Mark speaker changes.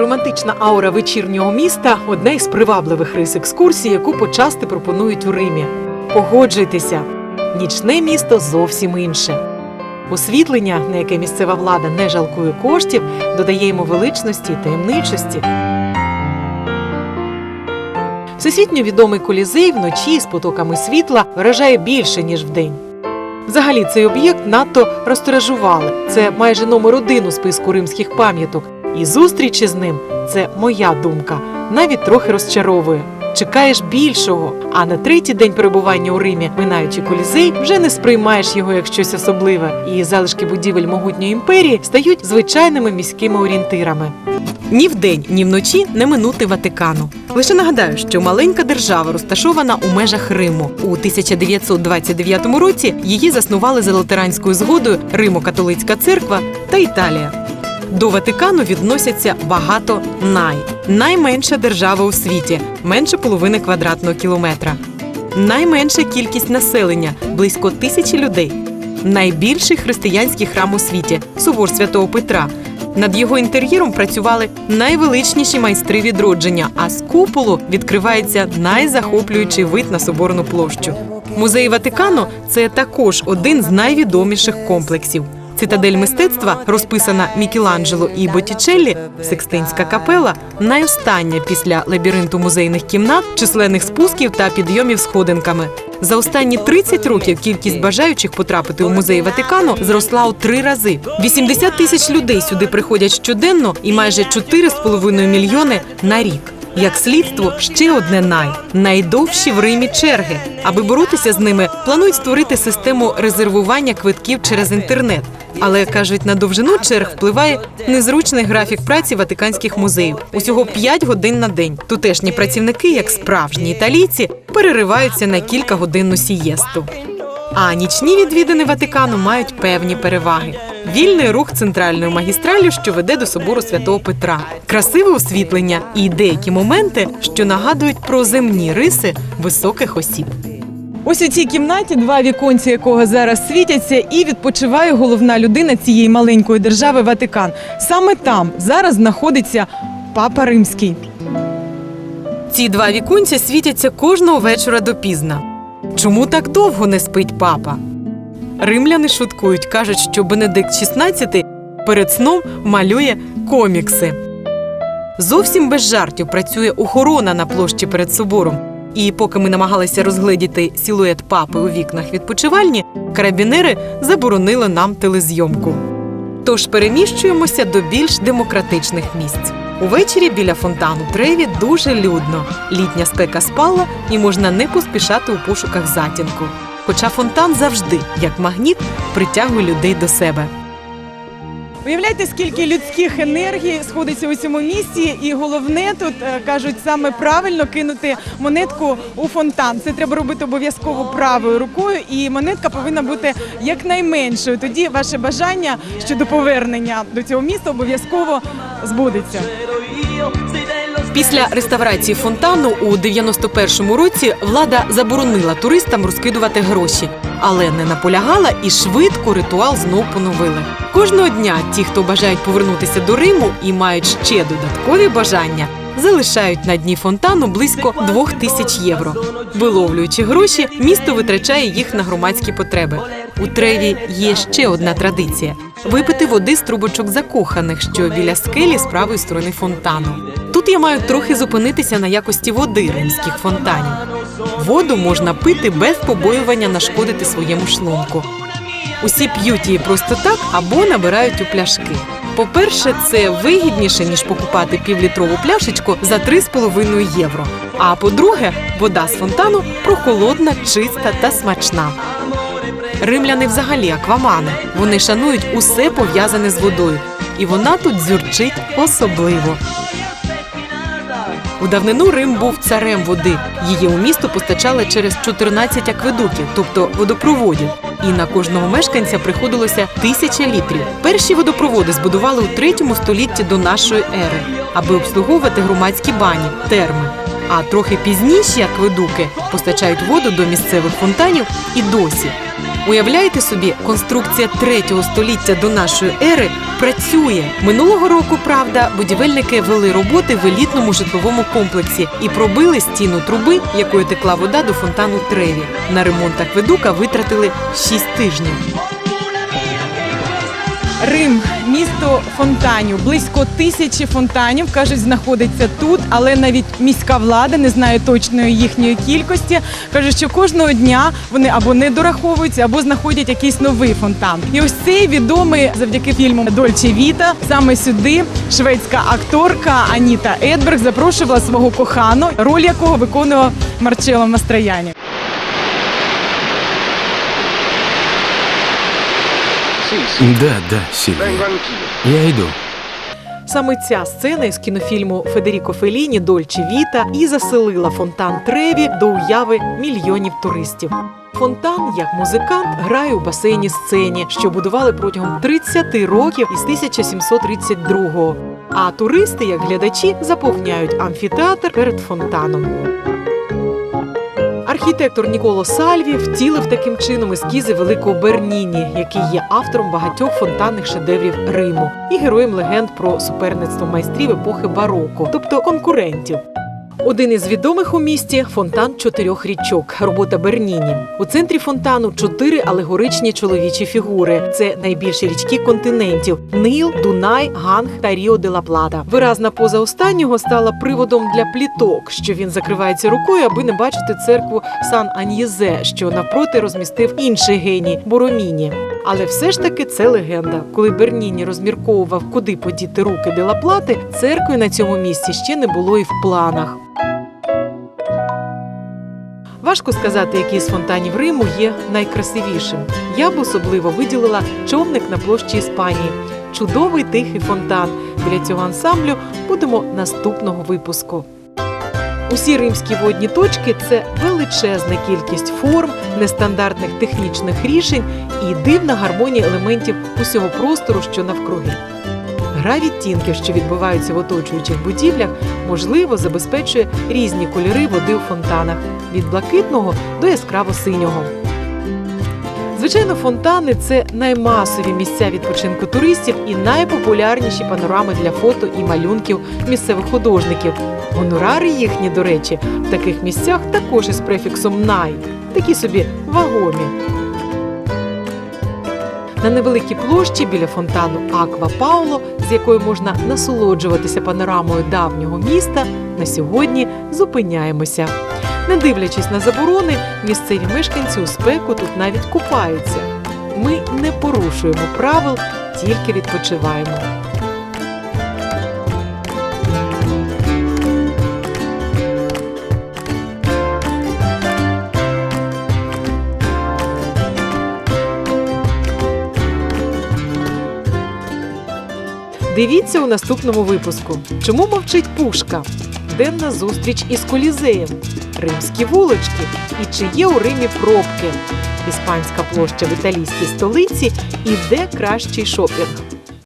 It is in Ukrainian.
Speaker 1: романтична аура вечірнього міста одна із привабливих рис екскурсії, яку почасти пропонують у Римі. Погоджуйтеся, нічне місто зовсім інше. Освітлення, на яке місцева влада не жалкує коштів, додає йому величності і таємничості. Всесвітньо відомий колізей вночі з потоками світла вражає більше, ніж вдень. Взагалі цей об'єкт надто розтиражували. Це майже номер один у списку римських пам'яток. І зустрічі з ним це моя думка, навіть трохи розчаровує. Чекаєш більшого, а на третій день перебування у Римі, минаючи колізей, вже не сприймаєш його як щось особливе, і залишки будівель могутньої імперії стають звичайними міськими орієнтирами. Ні вдень, ні вночі не минути Ватикану. Лише нагадаю, що маленька держава розташована у межах Риму. У 1929 році її заснували за латеранською згодою Римо-католицька церква та Італія. До Ватикану відносяться багато най. Найменша держава у світі менше половини квадратного кілометра. Найменша кількість населення близько тисячі людей. Найбільший християнський храм у світі собор святого Петра. Над його інтер'єром працювали найвеличніші майстри відродження, а з куполу відкривається найзахоплюючий вид на соборну площу. Музей Ватикану це також один з найвідоміших комплексів. Цитадель мистецтва, розписана Мікеланджело і Боттічеллі, Секстинська капела, найостання після лабіринту музейних кімнат, численних спусків та підйомів сходинками. За останні 30 років кількість бажаючих потрапити у музей Ватикану зросла у три рази. 80 тисяч людей сюди приходять щоденно і майже 4,5 мільйони на рік. Як слідство, ще одне най найдовші в Римі черги. Аби боротися з ними, планують створити систему резервування квитків через інтернет. Але кажуть, на довжину черг впливає незручний графік праці ватиканських музеїв. Усього 5 годин на день. Тутешні працівники, як справжні італійці, перериваються на кілька годинну сієсту. А нічні відвідини Ватикану мають певні переваги. Вільний рух центральною магістралю, що веде до собору святого Петра, красиве освітлення і деякі моменти, що нагадують про земні риси високих осіб. Ось у цій кімнаті два віконці, якого зараз світяться, і відпочиває головна людина цієї маленької держави Ватикан. Саме там зараз знаходиться папа римський. Ці два віконця світяться кожного вечора допізна. Чому так довго не спить папа? Римляни шуткують, кажуть, що Бенедикт XVI перед сном малює комікси. Зовсім без жартів працює охорона на площі перед собором. І поки ми намагалися розгледіти силует папи у вікнах відпочивальні, карабінери заборонили нам телезйомку. Тож переміщуємося до більш демократичних місць. Увечері біля фонтану Треві дуже людно. Літня спека спала і можна не поспішати у пошуках затінку. Хоча фонтан завжди, як магніт, притягує людей до себе. Уявляєте, скільки людських енергій сходиться у цьому місці, і головне тут е, кажуть саме правильно кинути монетку у фонтан. Це треба робити обов'язково правою рукою, і монетка повинна бути якнайменшою. Тоді ваше бажання щодо повернення до цього міста обов'язково збудеться. Після реставрації фонтану у 91-му році влада заборонила туристам розкидувати гроші, але не наполягала і швидко ритуал знов поновили. Кожного дня ті, хто бажають повернутися до Риму і мають ще додаткові бажання, залишають на дні фонтану близько двох тисяч євро. Виловлюючи гроші, місто витрачає їх на громадські потреби. У Треві є ще одна традиція: випити води з трубочок закоханих, що біля скелі з правої сторони фонтану. Тут я маю трохи зупинитися на якості води римських фонтанів. Воду можна пити без побоювання нашкодити своєму шлунку. Усі п'ють її просто так або набирають у пляшки. По-перше, це вигідніше ніж покупати півлітрову пляшечку за 3,5 євро. А по-друге, вода з фонтану прохолодна, чиста та смачна. Римляни взагалі аквамани. Вони шанують усе пов'язане з водою, і вона тут дзюрчить особливо. У давнину Рим був царем води. Її у місто постачали через 14 акведуків, тобто водопроводів. І на кожного мешканця приходилося тисяча літрів. Перші водопроводи збудували у третьому столітті до нашої ери, аби обслуговувати громадські бані, терми. А трохи пізніші акведуки постачають воду до місцевих фонтанів і досі. Уявляєте собі, конструкція третього століття до нашої ери працює. Минулого року, правда, будівельники вели роботи в елітному житловому комплексі і пробили стіну труби, якою текла вода до фонтану Треві. На ремонт акведука витратили 6 тижнів.
Speaker 2: Рим, місто фонтанів, близько тисячі фонтанів кажуть, знаходиться тут, але навіть міська влада не знає точної їхньої кількості. каже, що кожного дня вони або не дораховуються, або знаходять якийсь новий фонтан. І ось цей відомий завдяки фільму Дольче Віта. Саме сюди шведська акторка Аніта Едберг запрошувала свого кохану, роль якого виконував Марчело Мастрояні.
Speaker 3: Да, да, Сильвия. Я йду.
Speaker 1: Саме ця сцена із кінофільму Федеріко Феліні Дольче Віта і заселила фонтан Треві до уяви мільйонів туристів. Фонтан, як музикант, грає у басейні сцені, що будували протягом 30 років із 1732-го. А туристи, як глядачі, заповняють амфітеатр перед фонтаном. Архітектор Ніколо Сальві втілив таким чином ескізи великого Берніні, який є автором багатьох фонтанних шедеврів Риму і героєм легенд про суперництво майстрів епохи бароко, тобто конкурентів. Один із відомих у місті фонтан чотирьох річок. Робота Берніні. У центрі фонтану чотири алегоричні чоловічі фігури. Це найбільші річки континентів: Нил, Дунай, Ганг та Ріо де ла Плата. Виразна поза останнього стала приводом для пліток, що він закривається рукою, аби не бачити церкву Сан Аньєзе, що навпроти розмістив інший геній Бороміні. Але все ж таки це легенда. Коли Берніні розмірковував, куди подіти руки де Плати, церкви на цьому місці ще не було і в планах. Важко сказати, який з фонтанів Риму є найкрасивішим. Я б особливо виділила човник на площі Іспанії. Чудовий тихий фонтан. Біля цього ансамблю будемо наступного випуску. Усі римські водні точки це величезна кількість форм, нестандартних технічних рішень і дивна гармонія елементів усього простору, що навкруги. Гра відтінків, що відбуваються в оточуючих будівлях, можливо забезпечує різні кольори води у фонтанах від блакитного до яскраво синього. Звичайно, фонтани це наймасові місця відпочинку туристів і найпопулярніші панорами для фото і малюнків місцевих художників. Гонорари їхні, до речі, в таких місцях також із префіксом най, такі собі вагомі. На невеликій площі біля фонтану Аква Пауло, з якою можна насолоджуватися панорамою давнього міста, на сьогодні зупиняємося. Не дивлячись на заборони, місцеві мешканці у спеку тут навіть купаються. Ми не порушуємо правил, тільки відпочиваємо. Дивіться у наступному випуску. Чому мовчить пушка? Денна зустріч із колізеєм, римські вулички. І чи є у Римі пробки, іспанська площа в італійській столиці. І де кращий шопінг.